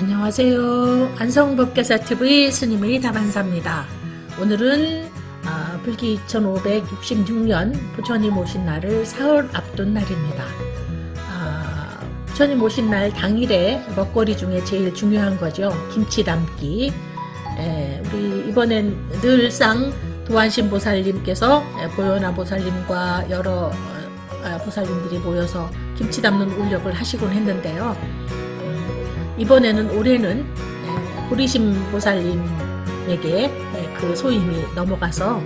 안녕하세요. 안성법계사 TV 스님의 다반사입니다. 오늘은 아, 불기 2566년 부처님 오신 날을 사흘 앞둔 날입니다. 아, 부처님 오신 날 당일에 먹거리 중에 제일 중요한 거죠. 김치 담기. 에, 우리 이번엔 늘상 도안신 보살님께서 에, 보현아 보살님과 여러 어, 보살님들이 모여서 김치 담는 울력을 하시곤 했는데요. 이번에는 올해는 에, 보리심 보살님에게 에, 그 소임이 넘어가서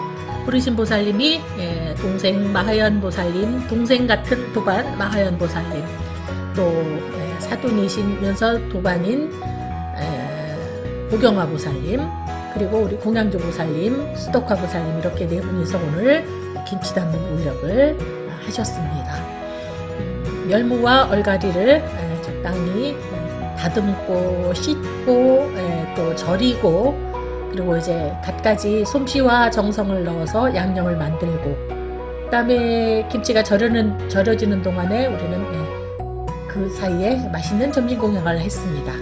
보리심 보살님이 에, 동생 마하연 보살님, 동생 같은 도반 마하연 보살님, 또 에, 사돈이시면서 도반인 에, 보경화 보살님, 그리고 우리 공양조 보살님, 수덕화 보살님 이렇게 네 분이서 오늘 김치 담는 울력을 하셨습니다. 열무와 얼갈이를 에, 적당히 다듬고 씻고 에, 또 절이고 그리고 이제 갖가지 솜씨와 정성을 넣어서 양념을 만들고 그다음에 김치가 절여는 절여지는 동안에 우리는 예, 그 사이에 맛있는 점심 공양을 했습니다.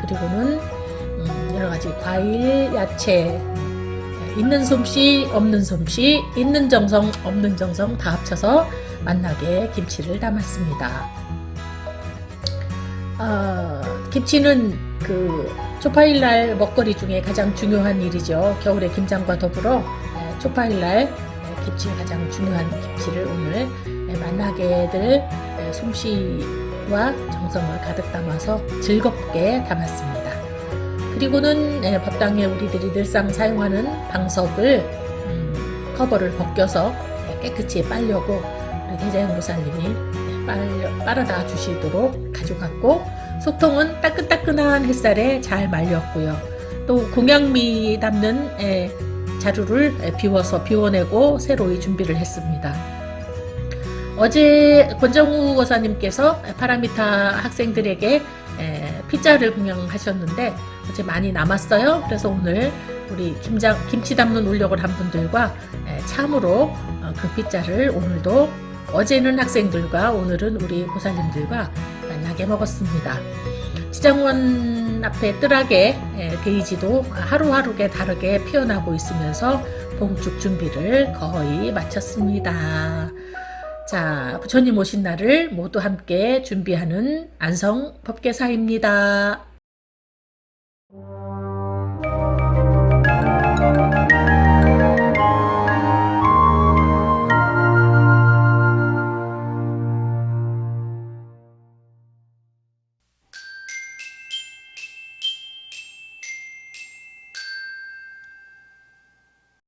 그리고는 음, 여러 가지 과일, 야채 예, 있는 솜씨, 없는 솜씨, 있는 정성, 없는 정성 다 합쳐서 만나게 김치를 담았습니다. 어, 김치는 그 초파일날 먹거리 중에 가장 중요한 일이죠. 겨울에 김장과 더불어 에, 초파일날 에, 김치 가장 중요한 김치를 오늘 에, 만나게들 에, 솜씨와 정성을 가득 담아서 즐겁게 담았습니다. 그리고는 에, 법당에 우리들이 늘상 사용하는 방석을 음, 커버를 벗겨서 에, 깨끗이 빨려고 대자연 에, 빨아다 주시도록 가져갔고 소통은 따끈따끈한 햇살에 잘 말렸고요. 또 공양미 담는 에, 자루를 에, 비워서 비워내고 새로이 준비를 했습니다. 어제 권정우 거사님께서 파라미타 학생들에게 에, 피자를 공양하셨는데 어제 많이 남았어요. 그래서 오늘 우리 김장, 김치 담는 울력을 한 분들과 에, 참으로 어, 그 피자를 오늘도 어제는 학생들과 오늘은 우리 보살님들과 만나게 먹었습니다. 지장원 앞에 뜰하게 에, 데이지도 하루하루게 다르게 피어나고 있으면서 봉축 준비를 거의 마쳤습니다. 자, 부처님 오신 날을 모두 함께 준비하는 안성 법계사입니다.